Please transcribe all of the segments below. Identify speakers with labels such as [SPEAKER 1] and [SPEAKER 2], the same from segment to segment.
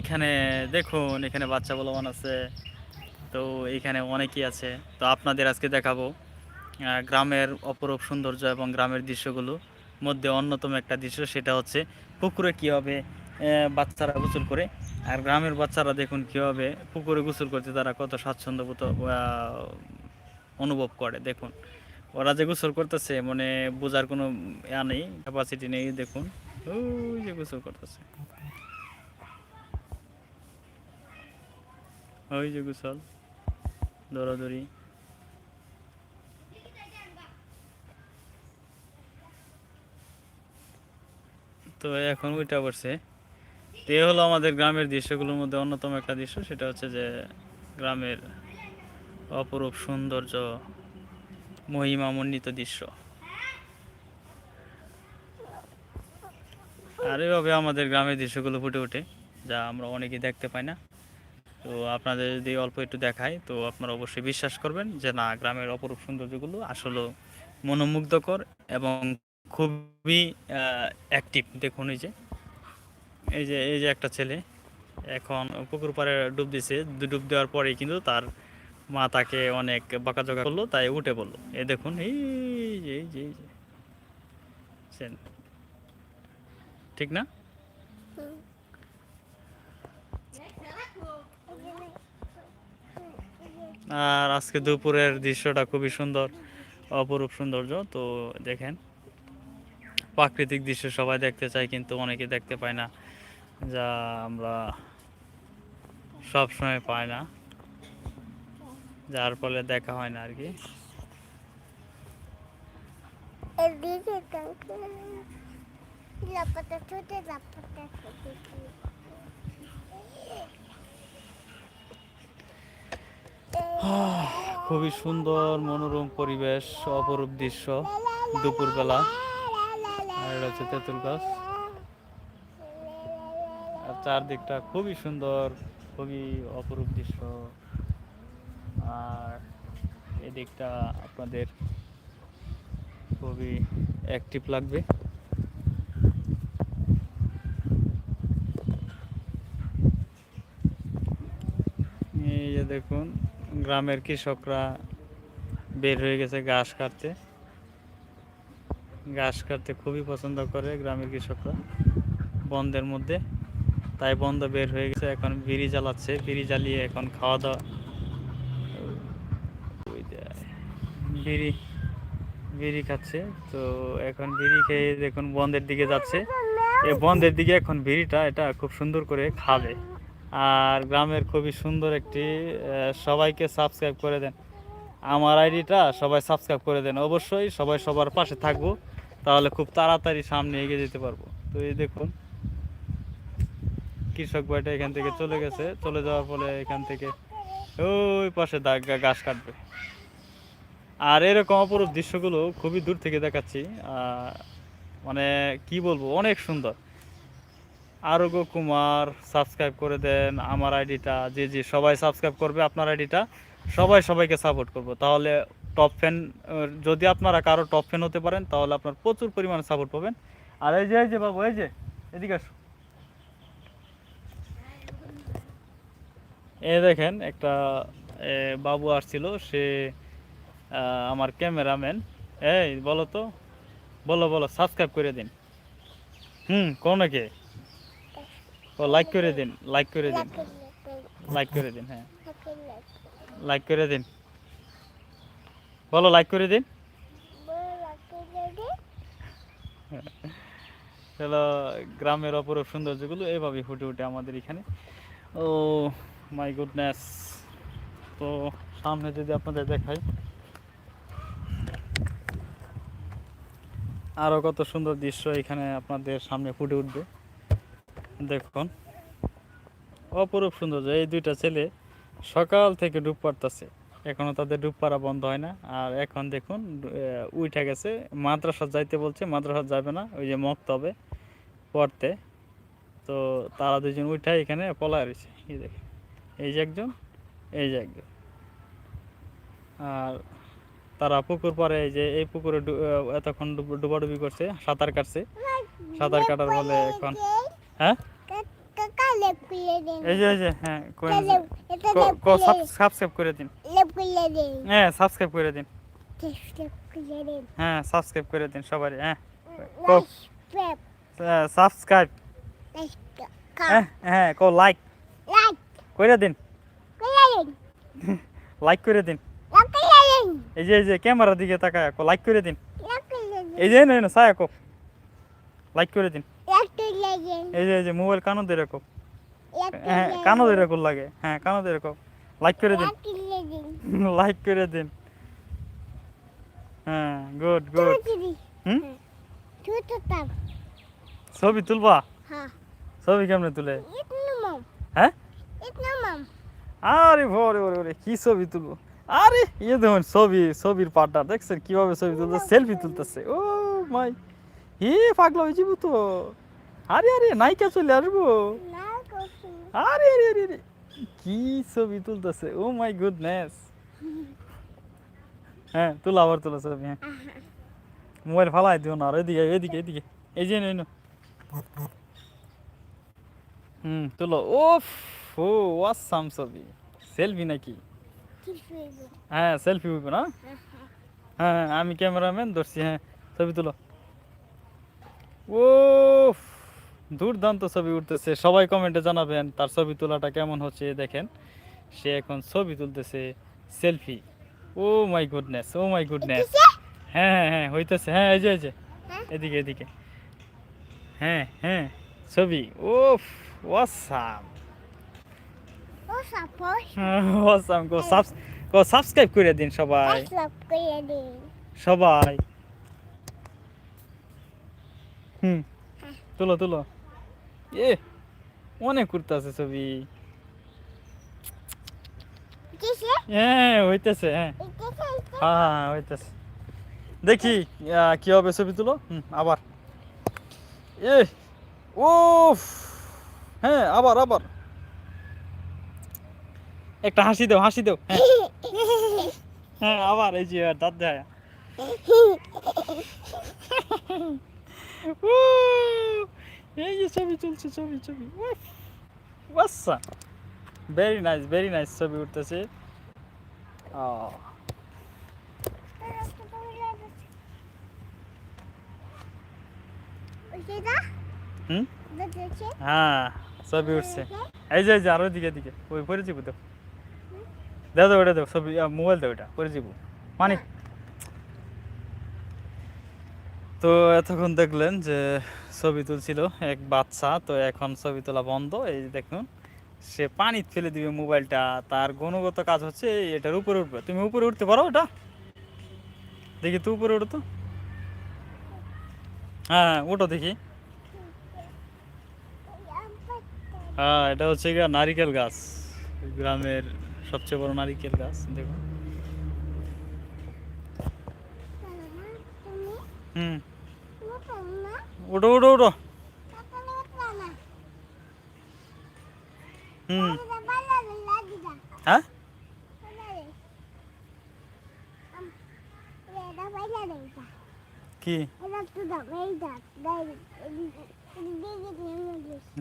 [SPEAKER 1] এখানে দেখুন, এখানে বাচ্চা বলবান আছে। তো এখানে অনেকেই আছে। তো আপনাদের আজকে দেখাবো গ্রামের অপরূপ সৌন্দর্য এবং গ্রামের দৃশ্যগুলো। মধ্যে অন্যতম একটা দৃশ্য, সেটা হচ্ছে পুকুরে কীভাবে বাচ্চারা গোসল করে। আর গ্রামের বাচ্চারা দেখুন কীভাবে পুকুরে গোসল করতে তারা কত স্বাচ্ছন্দ্যবোধ অনুভব করে। দেখুন, ওরা যে গোসল করতেছে মানে বোঝার কোনো ইয়া নেই ক্যাপাসিটি নেই। দেখুন, ওই যে গোসল করতেছে। ওই যে গোসল দৌড়াদৌড়ি তো এখন ওইটা পড়ছে। তো এ হলো আমাদের গ্রামের দৃশ্যগুলোর মধ্যে অন্যতম একটা দৃশ্য, সেটা হচ্ছে যে গ্রামের অপরূপ সৌন্দর্য, মহিমামণ্ডিত দৃশ্য। আর এভাবে আমাদের গ্রামের দৃশ্যগুলো ফুটে ওঠে, যা আমরা অনেকেই দেখতে পাই না। তো আপনাদের যদি অল্প একটু দেখাই, তো আপনারা অবশ্যই বিশ্বাস করবেন যে না, গ্রামের অপরূপ সৌন্দর্যগুলো আসলে মনোমুগ্ধকর এবং খুবই অ্যাক্টিভ দেখুন এই যে এই যে এই যে একটা ছেলে, এখন পুকুর পাড়ে ডুব দিছে। ডুব দেওয়ার পরেই কিন্তু তার মা তাকে অনেক বকাঝকা করল, তাই উঠে পড়ল। এ দেখুন এই যে এই যে। ঠিক না? আর আজকে দুপুরের দৃশ্যটা খুবই সুন্দর, অপরূপ সৌন্দর্য। তো দেখেন, প্রাকৃতিক দৃশ্য সবাই দেখতে চায়, কিন্তু অনেকে দেখতে পায় না, যা আমরা সব সময় পাই না। যার ফলে দেখা হয় না আর কি।
[SPEAKER 2] এদিকে কাউকে লাপাতা ছোটে লাপাতা ছোটে
[SPEAKER 1] খুবই সুন্দর, মনোরম পরিবেশ, অপরূপ দৃশ্য দুপুরবেলা। হচ্ছে তেঁতুল গাছ। আর চারদিকটা খুবই সুন্দর, খুবই অপরূপ দৃশ্য। আর এদিকটা আপনাদের খুবই অ্যাক্টিভ লাগবে। এই যে দেখুন গ্রামের কৃষকরা বের হয়ে গেছে ঘাস কাটতে। ঘাস কাটতে খুবই পছন্দ করে গ্রামের কৃষকরা বন্ধের মধ্যে। তাই বন্ধ বের হয়ে গেছে, এখন বিড়ি জ্বালাচ্ছে। বিড়ি জ্বালিয়ে এখন খাওয়া দাওয়া বিড়ি বিড়ি খাচ্ছে। তো এখন বিড়ি খেয়ে দেখুন বন্ধের দিকে যাচ্ছে। এই বন্ধের দিকে এখন বিড়িটা, এটা খুব সুন্দর করে খাবে। আর গ্রামের খুবই সুন্দর একটি সবাইকে সাবস্ক্রাইব করে দেন। আমার আইডিটা সবাই সাবস্ক্রাইব করে দেন। অবশ্যই সবাই সবার পাশে থাকব, তাহলে খুব তাড়াতাড়ি সামনে এগিয়ে যেতে পারব। তো এই দেখুন, কৃষক ভাইটা এখান থেকে চলে গেছে। চলে যাওয়ার ফলে এখান থেকে ওই পাশে দাগ, গাছ কাটবে। আর এরকম অপরূপ দৃশ্যগুলো খুবই দূর থেকে দেখাচ্ছি। মানে কি বলব, অনেক সুন্দর। আরোগ্য কুমার সাবস্ক্রাইব করে দেন আমার আইডিটা। জি জি সবাই সাবস্ক্রাইব করবে আপনার আইডিটা, সবাই সবাইকে সাপোর্ট করব। তাহলে টপ ফ্যান যদি আপনারা কারও টপ ফ্যান হতে পারেন, তাহলে আপনার প্রচুর পরিমাণে সাপোর্ট পাবেন। আর এই যে এই যে বাবু, এই যে, এদিকে আসো। এ দেখেন, একটা বাবু আসছিল, সে আমার ক্যামেরাম্যান এই, বলো তো, বলো বলো সাবস্ক্রাইব করে দিন। হুম কোন কে? ও লাইক করে দিন লাইক করে দিন। লাইক করে দিন হ্যাঁ। লাইক করে দিন। বলো লাইক করে দিন। হলো গ্রামের অপরূপ সৌন্দর্যগুলো এইভাবে ফুটে উঠে আমাদের এখানে। ও মাই গুডনেস তো সামনে যদি আপনাদের দেখাই। আরও কত সুন্দর দৃশ্য এখানে আপনাদের সামনে ফুটে উঠবে। দেখুন। অপরূপ সৌন্দর্য এই দুইটা ছেলে সকাল থেকে ডুব পারতেছে। এখনও তাদের ডুব পারা বন্ধ হয় না। আর এখন দেখুন উইঠা গেছে। মাদ্রাসা যাইতে বলছে, মাদ্রাসা যাবে না, ওই যে মক্ত হবে পড়তে। তো তারা দুজন উঠায় এখানে পলায় রয়েছে। এই এই যে একজন, এই যে একজন। আর তারা পুকুর পরে এই যে এই পুকুরে এতক্ষণ ডুব- ডুবাডুবি করছে, সাঁতার কাটছে। সাঁতার কাটার ফলে এখন হ্যাঁ
[SPEAKER 2] কাকা লেপ খুলে দিন
[SPEAKER 1] এই যে এই যে হ্যাঁ কোয়েন
[SPEAKER 2] এটা লেপ এটা
[SPEAKER 1] ক-
[SPEAKER 2] লেপ
[SPEAKER 1] ক
[SPEAKER 2] খুলে দিন
[SPEAKER 1] সাবস্ক্রাইব করে দিন
[SPEAKER 2] লেপ খুলে দিন
[SPEAKER 1] হ্যাঁ সাবস্ক্রাইব করে দিন
[SPEAKER 2] লেপ খুলে দিন
[SPEAKER 1] হ্যাঁ সাবস্ক্রাইব করে দিন সবারই হ্যাঁ
[SPEAKER 2] নাইস পেপ
[SPEAKER 1] সাবস্ক্রাইব
[SPEAKER 2] নাইস
[SPEAKER 1] হ্যাঁ হ্যাঁ কো লাইক
[SPEAKER 2] লাইক
[SPEAKER 1] করে দিন
[SPEAKER 2] খুলে দিন
[SPEAKER 1] লাইক করে দিন
[SPEAKER 2] লাইক খুলে দিন
[SPEAKER 1] এই যে এই যে ক্যামেরার দিকে তাকায় কো লাইক করে দিন
[SPEAKER 2] লাইক খুলে দিন
[SPEAKER 1] এই যে না না সায়া কো লাইক করে দিন
[SPEAKER 2] লাইক খুলে দিন
[SPEAKER 1] এই যে এই যে মোবাইল কানো দিয়ে রাখো। হ্যাঁ কানো দিয়ে রাখো লাগে। হ্যাঁ কানো দিয়ে রাখো। লাইক করে দিন।
[SPEAKER 2] লাইক
[SPEAKER 1] করে দিন। হ্যাঁ গুড গুড হুম?
[SPEAKER 2] তাম
[SPEAKER 1] ছবি তুলবা?
[SPEAKER 2] হ্যাঁ।
[SPEAKER 1] ছবি কেমনে তুলে? হ্যাঁ? আরে ভরে ওরে ওরে কি ছবি তুলবো? আরে ইয়ে দেখুন ছবি ছবির পাটা দেখছেন? কীভাবে ছবি তুলতে সেলফি তুলতেছে। ও মাই হে পাগলা হয়ে যাব তো আরে আরে, নায়িকা চলে আসব। আরে আরে আরে আরে, কি ছবি তুলতেছে? ও মাই গুডনেস হ্যাঁ তুলো আবার তুলো ছবি হ্যাঁ। মোবাইল ফালাই দিও না আর, এদিকে এদিকে এদিকে। এই যে নইনো হুম, তুলো। ওফ, ও ওয়াসাম ছবি। সেলফি নাকি? হ্যাঁ সেলফি উঠবো না? হ্যাঁ আমি ক্যামেরাম্যান ধরছি হ্যাঁ ছবি তুলো। ও দুর্দান্ত ছবি উঠতেছে। সবাই কমেন্টে জানাবেন তার ছবি তোলাটা কেমন হচ্ছে দেখেন। সে এখন ছবি তুলতেছে selfie oh my goodness oh my goodness হ্যাঁ হ্যাঁ হ্যাঁ হইতেছে। হ্যাঁ এই যে এই যে।
[SPEAKER 2] হ্যাঁ?
[SPEAKER 1] এদিকে এদিকে। হ্যাঁ হ্যাঁ ছবি। ও ওয়াসাম ওয়াসাম কো সাবস কো সাবস্ক্রাইব করে দিন সবাই। সবাই। হুম। তুলো তুলো। এ অনেক করতে আছে ছবি। হ্যাঁ হইতেছে হ্যাঁ। হ্যাঁ হ্যাঁ হইতেছে। দেখি কি হবে ছবি তুলো? হুম আবার। এ ও হ্যাঁ আবার আবার। একটা হাসি দাও হাসি দাও হ্যাঁ। হ্যাঁ আবার এই যে দাঁত দেয় উ, এই যে ছবি তুলছে, ছবি ছবি। বাচ্চা। ভেরি নাইস ভেরি নাইস ছবি উঠতেছে। হ্যাঁ ছবি উঠছে। এই যে যে দিকে দিকে পরে যাব ছবি মোবাইল দাও ওটা, পরে যাব। মানে? তো এতক্ষণ দেখলেন যে ছবি তুলছিল এক বাচ্চা, তো এখন ছবি তোলা বন্ধ। এই দেখুন, সে পানি ফেলে দিবে মোবাইলটা। তার গুণগত কাজ হচ্ছে এটার উপরে উঠবে। তুমি উপরে উঠতে পারো ওটা? দেখি তুই উপরে উঠো তো। হ্যাঁ উঠো দেখি। হ্যাঁ এটা হচ্ছে গিয়ে নারিকেল গাছ। গ্রামের সবচেয়ে বড় নারিকেল গাছ, দেখুন। হুম। উঠো উঠো উঠো হুম। হ্যাঁ? কি?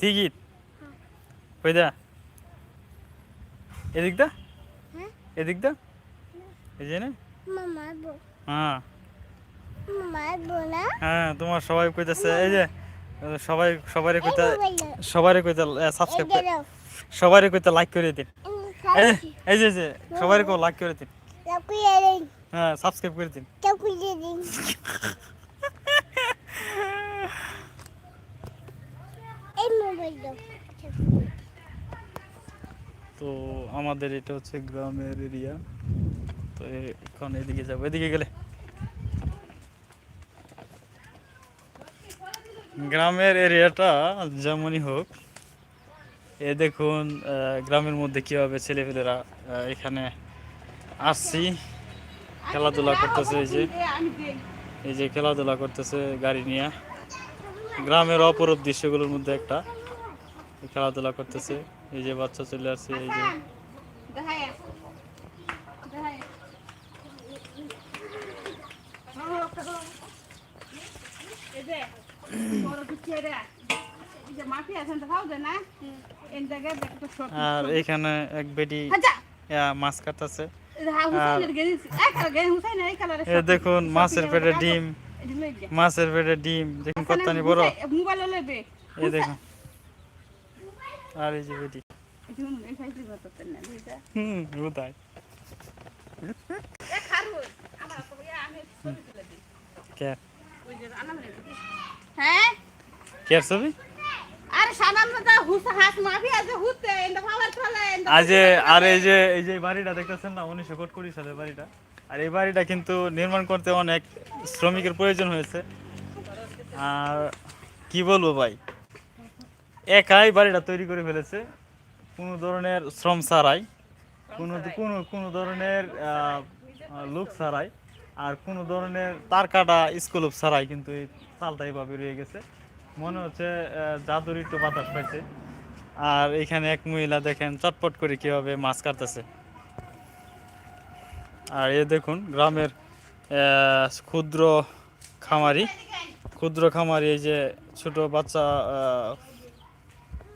[SPEAKER 1] টিকিট কই দা। এদিক দা?
[SPEAKER 2] হ্যাঁ?
[SPEAKER 1] এদিক দা? এই যে না? হ্যাঁ। হ্যাঁ তোমার সবাই কইতাছে এই যে সবাই সবারই কইতা। সবারই কইতা সাবস্ক্রাইব
[SPEAKER 2] নাও।
[SPEAKER 1] সবারই কইতা লাইক করে দিন। এই যে- যে সবারই কো লাইক করে দিন।
[SPEAKER 2] করে।
[SPEAKER 1] হ্যাঁ সাবস্ক্রাইব করে দিন।
[SPEAKER 2] করে।
[SPEAKER 1] তো আমাদের এটা হচ্ছে গ্রামের এরিয়া। তো এখন এদিকে যাব। এদিকে গেলে। গ্রামের এরিয়াটা যেমনই হোক, এ দেখুন গ্রামের মধ্যে কীভাবে ছেলেপেলেরা এখানে আসছি, খেলাধুলা করতেছে এই যে এই যে খেলাধুলা করতেছে গাড়ি নিয়ে। গ্রামের অপরূপ দৃশ্যগুলোর মধ্যে একটা খেলাধুলা করতেছে, এই যে বাচ্চা চলে আসছে, এই যে
[SPEAKER 3] এই যে বড় কিছু রে এই যে মাটি আছে তো খাও দে না এই জায়গায় দেখ তো সব
[SPEAKER 1] আর এখানে এক বেটি
[SPEAKER 3] হাজা
[SPEAKER 1] মাছ এ দেখুন মাছের পেটে ডিম। মাছের পেটে ডিম। দেখুন কত্তানি বড়।
[SPEAKER 3] মোবাইল
[SPEAKER 1] এই দেখুন। আর এই যে বেটি। হুম
[SPEAKER 3] দিই।
[SPEAKER 1] কে?
[SPEAKER 3] হ্যাঁ?
[SPEAKER 1] কে
[SPEAKER 3] আরে সানাম না হুসা হাত মাফি আছে হুতে এন্ড পাওয়ার ফলে
[SPEAKER 1] আজ আর এই যে এই যে বাড়িটা দেখতেছেন না সালের বাড়িটা। আর এই বাড়িটা কিন্তু নির্মাণ করতে অনেক শ্রমিকের প্রয়োজন হয়েছে। আর কি বলব ভাই? একাই বাড়িটা তৈরি করে ফেলেছে। কোনো ধরনের শ্রম ছাড়াই কোনো কোনো কোনো ধরনের লোক ছাড়াই। আর কোনো ধরনের তার কাটা স্কুলপ ছাড়াই কিন্তু এই তালটা এইভাবে রয়ে গেছে। মনে হচ্ছে জাদুর একটু বাতাস পাইছে। আর এখানে এক মহিলা দেখেন চটপট করে কীভাবে মাছ কাটতেছে। আর এ দেখুন, গ্রামের ক্ষুদ্র খামারি। ক্ষুদ্র খামারি এই যে ছোট বাচ্চা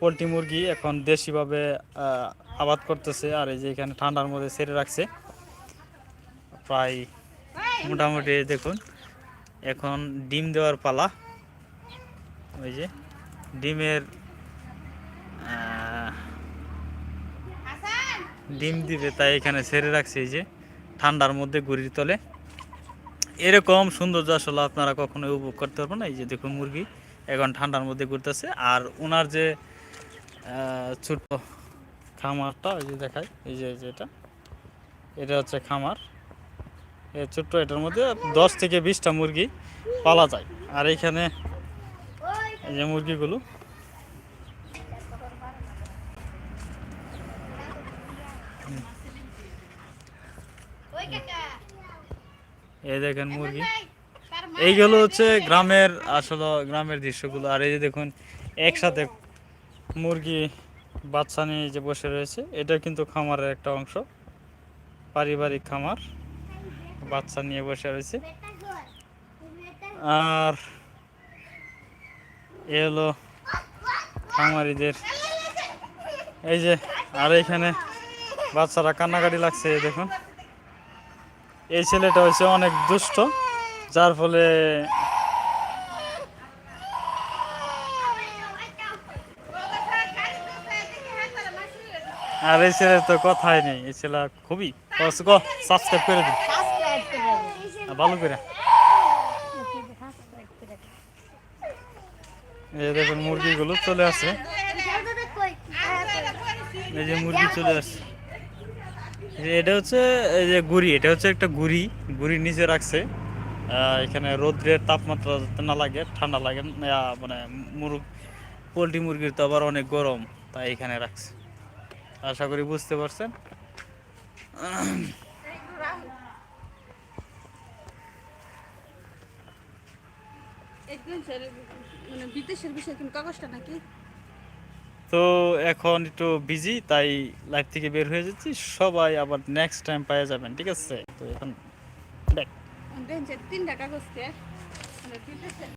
[SPEAKER 1] পোলট্রি মুরগি এখন দেশিভাবে আবাদ করতেছে। আর এই যে এখানে ঠান্ডার মধ্যে ছেড়ে রাখছে। প্রায় মোটামুটি দেখুন এখন ডিম দেওয়ার পালা। ওই যে ডিমের ডিম দিবে তাই এখানে ছেড়ে রাখছে এই যে ঠান্ডার মধ্যে গুড়ির তলে। এরকম সৌন্দর্য আসলে আপনারা কখনো উপভোগ করতে পারবেন না। এই যে দেখুন মুরগি এখন ঠান্ডার মধ্যে ঘুরতেছে। আর ওনার যে ছোট খামারটা ওই যে দেখায় এই যে এটা। এটা হচ্ছে খামার। ছোট্ট এটার মধ্যে দশ থেকে বিশটা মুরগি পালা যায়। আর এখানে এই যে মুরগিগুলো। এই দেখেন মুরগি। এইগুলো হচ্ছে গ্রামের আসলে গ্রামের দৃশ্যগুলো। আর এই যে দেখুন, একসাথে মুরগি, বাচ্চা নিয়ে যে বসে রয়েছে, এটা কিন্তু খামারের একটা অংশ, পারিবারিক খামার। বাচ্চা নিয়ে বসে রয়েছে। আর এ হলো খামারিদের। এই যে, আর এখানে বাচ্চারা কান্নাকাটি লাগছে দেখুন। এই ছেলেটা হচ্ছে অনেক দুষ্ট, যার ফলে আর এই ছেলের তো কথাই নেই, এই ছেলে খুবই সাবস্ক্রাইব করে আর ভালো করে। এই দেখুন মুরগিগুলো চলে আসছে এই যে মুরগি চলে আসছে এটা হচ্ছে, এই যে গুড়ি, এটা হচ্ছে একটা গুড়ি। গুড়ির নিচে রাখছে। এখানে রৌদ্রের তাপমাত্রা যাতে না লাগে, ঠান্ডা লাগে মানে মুরগ, পোলট্রি মুরগির তো আবার অনেক গরম, তাই এখানে রাখছে। আশা করি বুঝতে পারছেন।
[SPEAKER 3] একদিন মানে বিদেশের বিষয় কিন্তু কাগজটা নাকি?
[SPEAKER 1] তো এখন একটু বিজি তাই লাইফ থেকে বের হয়ে যাচ্ছি। সবাই আবার নেক্সট টাইম পাওয়া যাবেন ঠিক আছে? তো এখন দেখ।
[SPEAKER 3] তিনটা বিদেশের